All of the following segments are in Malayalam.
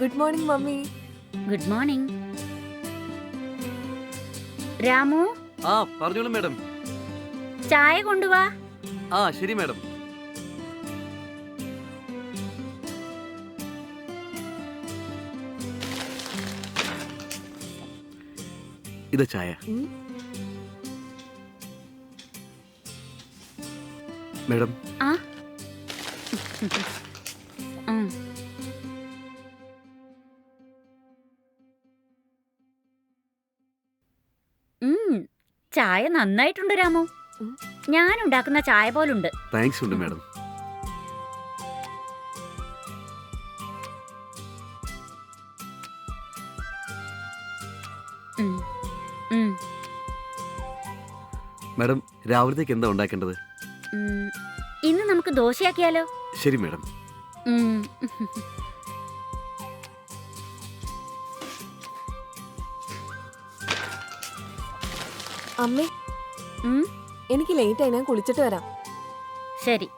Good morning mummy good morning Ramu? ആ പറഞ്ഞോളൂ മാഡം. ചായ കൊണ്ടുവാ. ആ ശരി മാഡം. ഇത് ചായ. മാഡം. ആ. ചായ നന്നായിട്ടുണ്ട് രാമോ. ഞാൻ ഉണ്ടാക്കുന്ന ചായ പോലുണ്ട്. താങ്ക്സ് ഉണ്ട് മാഡം. മാഡം രാവിലത്തേക്ക് എന്താ ഉണ്ടാക്കേണ്ടത്? ഇന്ന് നമുക്ക് ദോശയാക്കിയാലോ? ശരി മാഡം. അമ്മേ. എനിക്ക് ലേറ്റ് ആയി ഞാൻ കുളിച്ചിട്ട് വരാം. ശരി.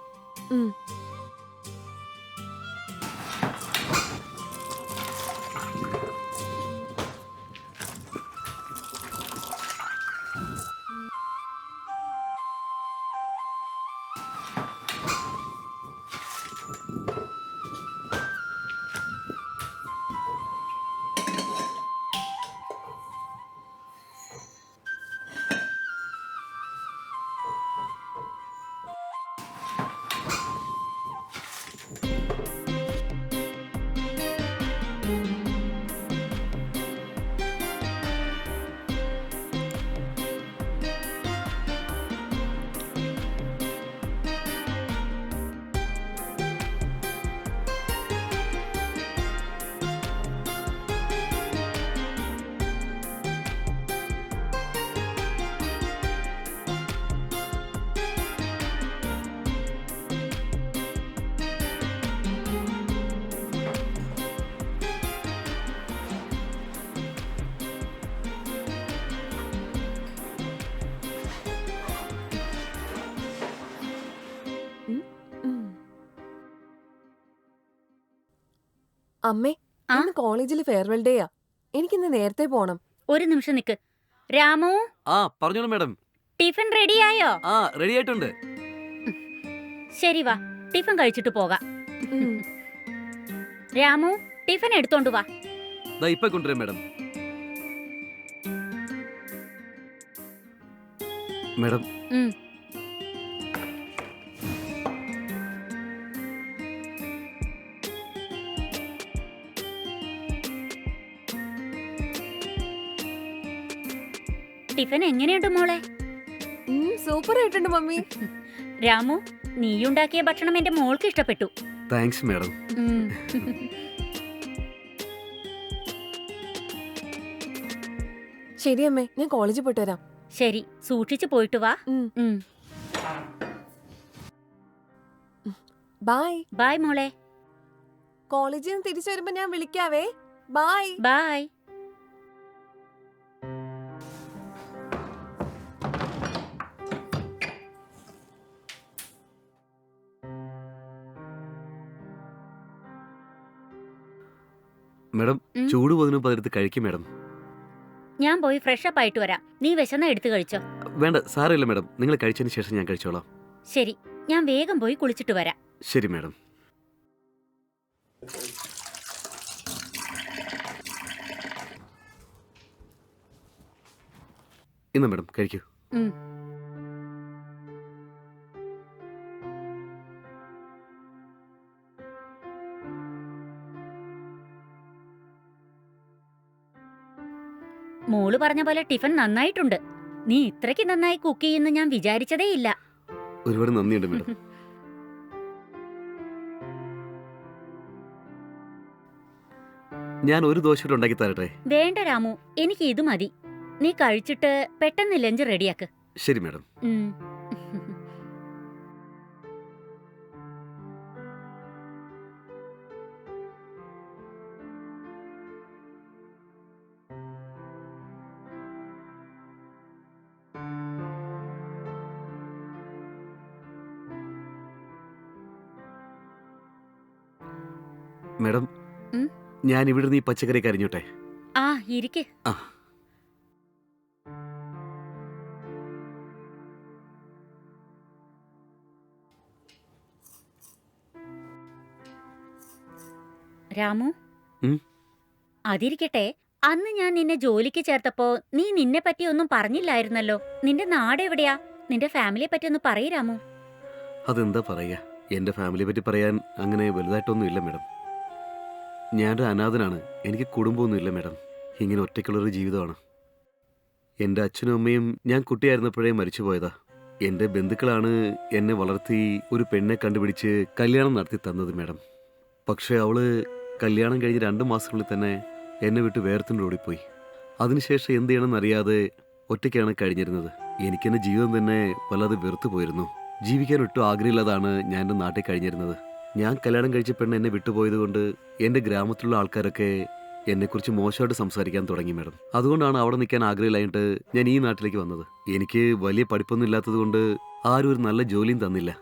അമ്മേ ആ? ഇന്ന് കോളേജിൽ ഫെയർവെൽ ഡേയാ എനിക്കിന്ന് നേരത്തെ പോണം. ഒരു നിമിഷം നിക്ക്. രാമു? ആ പറഞ്ഞോളൂ മാഡം. ടിഫിൻ റെഡിയായോ ആ റെഡി ആയിട്ടുണ്ട്. ശരി വാ ടിഫിൻ കഴിച്ചിട്ട് പോകാം. ഉം. രാമു ടിഫിൻ എടുത്തോണ്ട് വാ. ദാ ഇപ്പൊ കൊണ്ടുവരാം മാഡം. മാഡം ഉം. ടിഫിൻ എങ്ങനെയുണ്ട് മോളെ? സൂപ്പർ ആയിട്ടുണ്ട് മമ്മി. രാമു നീ ഉണ്ടാക്കിയ ഭക്ഷണം എന്റെ മോൾക്ക് ഇഷ്ടപ്പെട്ടു. താങ്ക്സ് മാഡം ശരി അമ്മേ ഞാൻ കോളേജിൽ പോയിട്ട് വരാം. ശരി സൂക്ഷിച്ചു പോയിട്ട് വാ. ബൈ ബൈ ബായ് ബായ് മോളെ. കോളേജിൽ നിന്ന് തിരിച്ചു വരുമ്പോ ഞാൻ വിളിക്കാവേ. ബൈ ബായ് മാഡം ഉം. ചൂട് പോകുന്നതിന് പതിനെടുത്ത് കഴിക്കും മേഡം. ഞാൻ പോയി ഫ്രഷ് അപ്പ് ആയിട്ട് വരാം. നീ വിശന്ന എടുത്തു കഴിച്ചോ? വേണ്ട സാരമില്ല മേഡം. നിങ്ങൾ കഴിച്ചതിന് ശേഷം ഞാൻ കഴിച്ചോളാം. ശരി. ഞാൻ വേഗം പോയി കുളിച്ചിട്ട് വരാം. ശരി മേഡം. ഇന്ന് മേഡം കഴിക്കൂ. ഉം. മോൾ പറഞ്ഞ പോലെ ടിഫൻ നന്നായിട്ടുണ്ട്. നീ ഇത്രയ്ക്ക് നന്നായി കുക്ക് ചെയ്യുന്ന ഞാൻ വിചാരിച്ചതേ ഇല്ല. ഒരുപാട് നന്ദിയുണ്ട് മാഡം. ഞാൻ ഒരു ദോശ ഉണ്ടാക്കി തരട്ടെ? വേണ്ട രാമു എനിക്ക് ഇത് മതി. നീ കഴിച്ചിട്ട് പെട്ടെന്ന് ലഞ്ച് റെഡിയാക്ക്. ശരി മാഡം. മാഡം ഉം? ഞാൻ ഇവിടെ നിന്ന് ഈ പച്ചക്കറി കരിഞ്ഞോട്ടെ. ആ ഇരിക്കെ. ആ. രാമു? ഉം? അതിരിക്കട്ടെ. അന്ന് ഞാൻ നിന്നെ ജോലിക്ക് ചേർത്തപ്പോ നീ നിന്നെ പറ്റി ഒന്നും പറഞ്ഞില്ലായിരുന്നല്ലോ. നിന്റെ നാട് എവിടെയാ? നിന്റെ ഫാമിലിയെ പറ്റി ഒന്ന് പറയ് രാമു. അതെന്താ പറയുക എന്റെ ഫാമിലിയെ പറ്റി പറയാൻ അങ്ങനെ വലുതായിട്ടൊന്നും ഇല്ല മാഡം. ഞാനൊരു അനാഥനാണ്. എനിക്ക് കുടുംബമൊന്നുമില്ല മാഡം. ഇങ്ങനെ ഒറ്റയ്ക്കുള്ളൊരു ജീവിതമാണ്. എന്റെ അച്ഛനും അമ്മയും ഞാൻ കുട്ടിയായിരുന്നപ്പോഴേ മരിച്ചുപോയതാ. എന്റെ ബന്ധുക്കളാണ് എന്നെ വളർത്തി ഒരു പെണ്ണെ കണ്ടുപിടിച്ച് കല്യാണം നടത്തി തന്നത് മാഡം. പക്ഷേ അവൾ കല്യാണം കഴിഞ്ഞ് രണ്ട് മാസത്തിനുള്ളിൽ തന്നെ എന്നെ വിട്ട് വേർത്തിന്റെ ഓടിപ്പോയി. അതിനുശേഷം എന്ത് ചെയ്യണമെന്ന് അറിയാതെ ഒറ്റയ്ക്കാണ് കഴിഞ്ഞിരുന്നത്. എനിക്കെന്റെ ജീവിതം തന്നെ വല്ലാതെ വെറുത്തു പോയിരുന്നു ജീവിക്കാൻ ഒട്ടും ആഗ്രഹമില്ലാതാണ് ഞാൻ എന്റെ നാട്ടിൽ കഴിഞ്ഞിരുന്നത്. ഞാൻ കല്യാണം കഴിച്ച പെണ്ണ് എന്നെ വിട്ടുപോയത് കൊണ്ട് എന്റെ ഗ്രാമത്തിലുള്ള ആൾക്കാരൊക്കെ എന്നെക്കുറിച്ച് മോശമായിട്ട് സംസാരിക്കാൻ തുടങ്ങി മാഡം. അതുകൊണ്ടാണ് അവിടെ നിൽക്കാൻ ആഗ്രഹമില്ലായിട്ട് ഞാൻ ഈ നാട്ടിലേക്ക് വന്നത്. എനിക്ക് വലിയ പഠിപ്പൊന്നും ഇല്ലാത്തത് കൊണ്ട് ആരും ഒരു നല്ല ജോലിയും തന്നില്ല.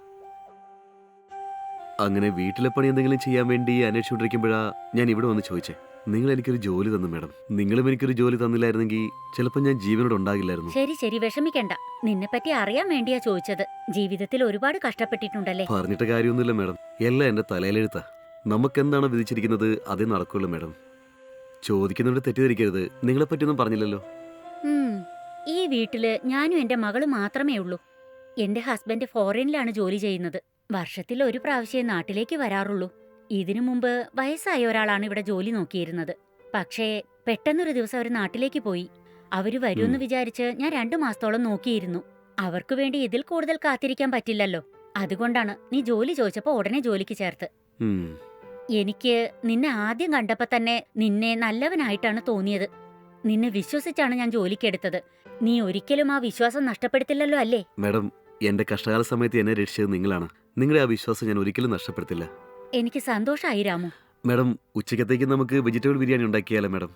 അങ്ങനെ വീട്ടിലെ പണി എന്തെങ്കിലും ചെയ്യാൻ വേണ്ടി അന്വേഷിച്ചുകൊണ്ടിരിക്കുമ്പോഴാണ് ഞാൻ ഇവിടെ വന്ന് ചോദിച്ചേ. നിങ്ങൾ എനിക്കൊരു ജോലി തന്നു മാഡം. നിങ്ങളും എനിക്കൊരു ജോലി തന്നില്ലായിരുന്നെങ്കിൽ ചിലപ്പോൾ ഞാൻ ജീവനോട് ഉണ്ടാകില്ലായിരുന്നു. ശരി ശരി. വിഷമിക്കണ്ട. നിന്നെ പറ്റി അറിയാൻ വേണ്ടിയാ ചോദിച്ചത്. ജീവിതത്തിൽ ഒരുപാട് കഷ്ടപ്പെട്ടിട്ടുണ്ടല്ലേ? പറഞ്ഞിട്ട് കാര്യമൊന്നുമില്ല മാഡം. എല്ലാം എന്റെ തലയിലെഴുത്താ. നമുക്കെന്താണ് വിധിച്ചിരിക്കുന്നത്? അതേ നടക്കുള്ളൂ മാഡം. ചോദിക്കുന്നതുകൊണ്ട് തെറ്റിദ്ധരിക്കരുത്. നിങ്ങളെ പറ്റിയൊന്നും പറഞ്ഞില്ലല്ലോ. ഉം. ഈ വീട്ടിൽ ഞാനും എന്റെ മകളും മാത്രമേ ഉള്ളൂ. എന്റെ ഹസ്ബൻഡ് ഫോറിനിലാണ് ജോലി ചെയ്യുന്നത്. വർഷത്തിൽ ഒരു പ്രാവശ്യം നാട്ടിലേക്ക് വരാറുള്ളൂ. ഇതിനു മുമ്പ് വയസ്സായ ഒരാളാണ് ഇവിടെ ജോലി നോക്കിയിരുന്നത്. പക്ഷേ പെട്ടെന്നൊരു ദിവസം അവർ നാട്ടിലേക്ക് പോയി. അവർ വരുമെന്ന് ഉം. വിചാരിച്ച് ഞാൻ രണ്ടു മാസത്തോളം നോക്കിയിരുന്നു. അവർക്ക് വേണ്ടി ഇതിൽ കൂടുതൽ കാത്തിരിക്കാൻ പറ്റില്ലല്ലോ. അതുകൊണ്ടാണ് നീ ജോലി ചോദിച്ചപ്പോ ഉടനെ ജോലിക്ക് ചേർത്ത്. എനിക്ക് നിന്നെ ആദ്യം കണ്ടപ്പോ തന്നെ നിന്നെ നല്ലവനായിട്ടാണ് തോന്നിയത്. നിന്നെ വിശ്വസിച്ചാണ് ഞാൻ ജോലിക്കെടുത്തത് നീ ഒരിക്കലും ആ വിശ്വാസം നഷ്ടപ്പെടുത്തില്ലല്ലോ അല്ലേ? മാഡം എന്റെ കഷ്ടകാല സമയത്ത് എന്നെ രക്ഷിച്ചത് നിങ്ങളാണ്. നിങ്ങളുടെ ആ വിശ്വാസം ഞാൻ ഒരിക്കലും നഷ്ടപ്പെടുത്തില്ല. എനിക്ക് സന്തോഷമായി രാമു. മാഡം ഉച്ചക്കത്തേക്ക് നമുക്ക് വെജിറ്റബിൾ ബിരിയാണി ഉണ്ടാക്കിയാലോ മാഡം?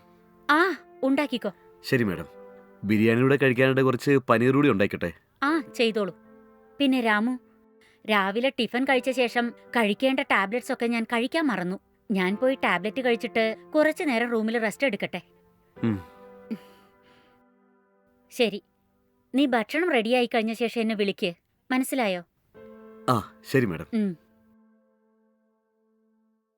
ആ ഉണ്ടാക്കിക്കോ. ശരി മാഡം. ബിരിയാണിയുടെ കഴിക്കാനായിട്ട് കുറച്ച് പനീർ കൂടി ഉണ്ടാക്കട്ടെ? ആ ചെയ്തോളൂ. പിന്നെ രാമു രാവിലെ ടിഫൻ കഴിച്ച ശേഷം കഴിക്കേണ്ട ടാബ്ലറ്റ്സ് ഒക്കെ ഞാൻ കഴിക്കാൻ മറന്നു. ഞാൻ പോയി ടാബ്ലറ്റ് കഴിച്ചിട്ട് കുറച്ചു നേരം റൂമിൽ റെസ്റ്റ് എടുക്കട്ടെ? ശരി. നീ ഭക്ഷണം റെഡിയായി കഴിഞ്ഞ ശേഷം എന്നെ വിളിക്ക്. മനസ്സിലായോ? ആ ശരി മാഡം.